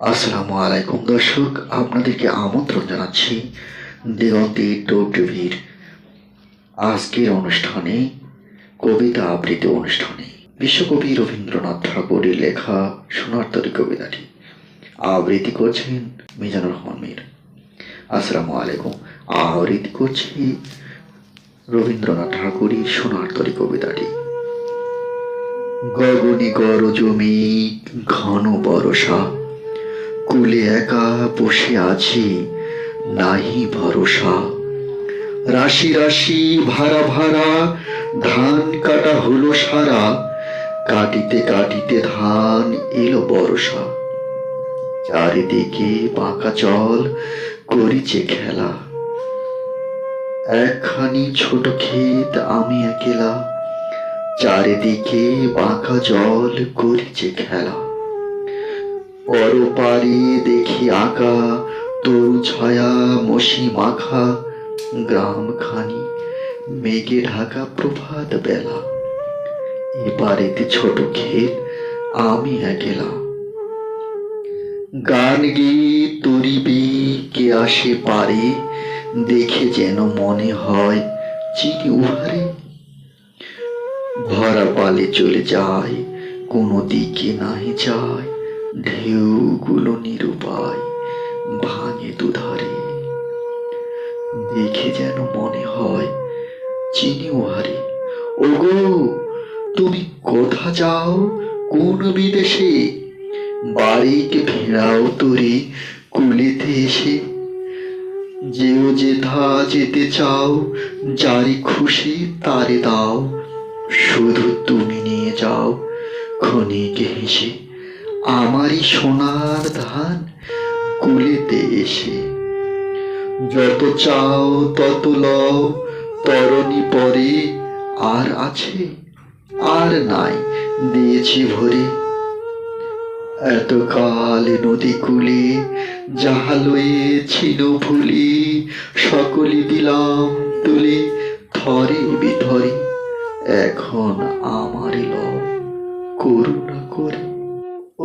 আসসালামু আলাইকুম। দর্শক, আপনাদেরকে আমন্ত্রণ জানাচ্ছি দিগন্তে টোপ টিভির আজকের অনুষ্ঠানে, কবিতা আবৃত্তি অনুষ্ঠানে। বিশ্বকবি রবীন্দ্রনাথ ঠাকুরের লেখা সোনার তরী কবিতাটি আবৃত্তি করছেন মিজানুর রহমান মীর। আসসালামু আলাইকুম। আবৃত্তি করছি রবীন্দ্রনাথ ঠাকুরের সোনার তরী কবিতাটি। গগনে গর জমি ঘন বরসা কুলে একা বসে আছি, নাহি ভরসা। রাশি রাশি ভাড়া ভাড়া, ধান কাটা হলো সারা, কাটিতে কাটিতে ধান এলো বরসা চারিদিকে বাঁকা জল করিছে খেলা। একখানি ছোট ক্ষেত আমি একেলা, চারিদিকে বাঁকা জল করিছে খেলা। পরপারে দেখি আঁকা তরু ছায়া, মসি মাখা, গ্রামখানি, মেঘে ঢাকা প্রভাত বেলা। এবারেতে ছোট ক্ষেত আমি একেলা। গান গেয়ে তরিবে, কে আসে পারে, দেখে যেন মনে হয় চিনি উহারে। ভরা পালে চলে যায়, কোনো দিকে নাহি যায়। ঢেউগুলো নিরুপায় ভাঙে দুধারে। দেখে যেন মনে হয় চিনি উহারে ওগো, তুমি কোথা যাও কোন বিদেশে? বাড়িকে ফেরাও তোরে কুলেতে এসে। যেও যেথা যেতে চাও যারি খুশি তারে দাও। শুধু তুমি নিয়ে যাও, ক্ষণিক হেসে। আমারই সোনার ধান কুলেতে এসে। যত চাও, তত লও, তরণী পরে আর আছে, আর নাই, দিয়েছি ভরে। এতকাল নদী কুলে যাহা লয়েছিল ভুলি, সকলে দিলাম তুলে থরে বিথরে। এখন আমার লও, করুণা করে।